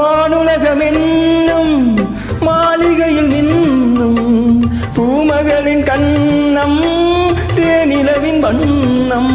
வானுலகமென்னும் மாளிகையில் நின்னும் பூமகளின் கண்ணம் தேனிலவின் வண்ணம்.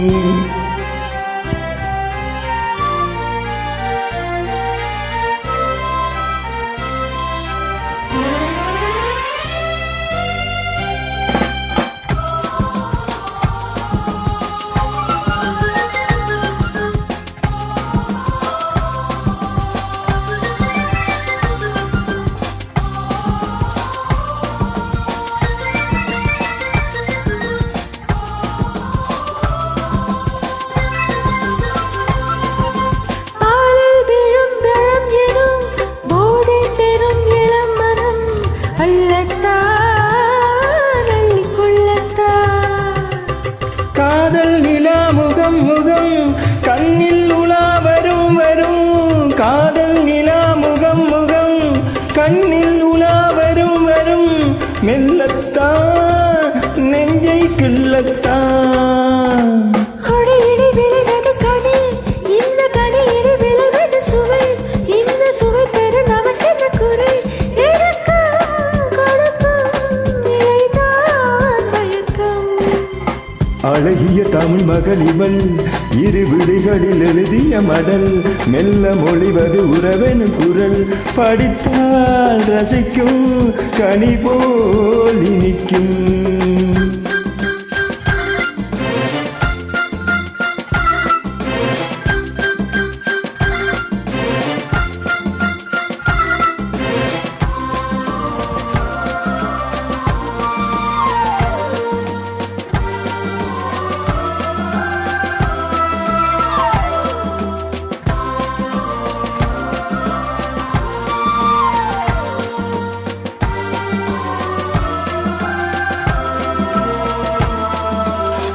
மயக்கம். அழகிய தமிழ் மகள் இவள். இரு விழிகளில் எழுதிய மடல். மெல்ல மொழிவது உறவெனு குரல். படித்தால் ரசிக்கும். கனி போல் இனிக்கும்.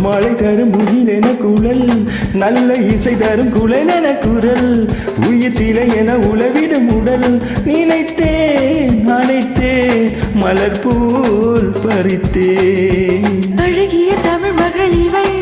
மழை தரும் உயிர் என குழல் நல்ல இசை தரும் குழல் என குரல். உயிர் சிலை என உளவிடும் உடல் நினைத்தேன் அனைத்தேன் மலர் போல் பறித்தேன். அழகிய தமிழ் மகள் இவள்.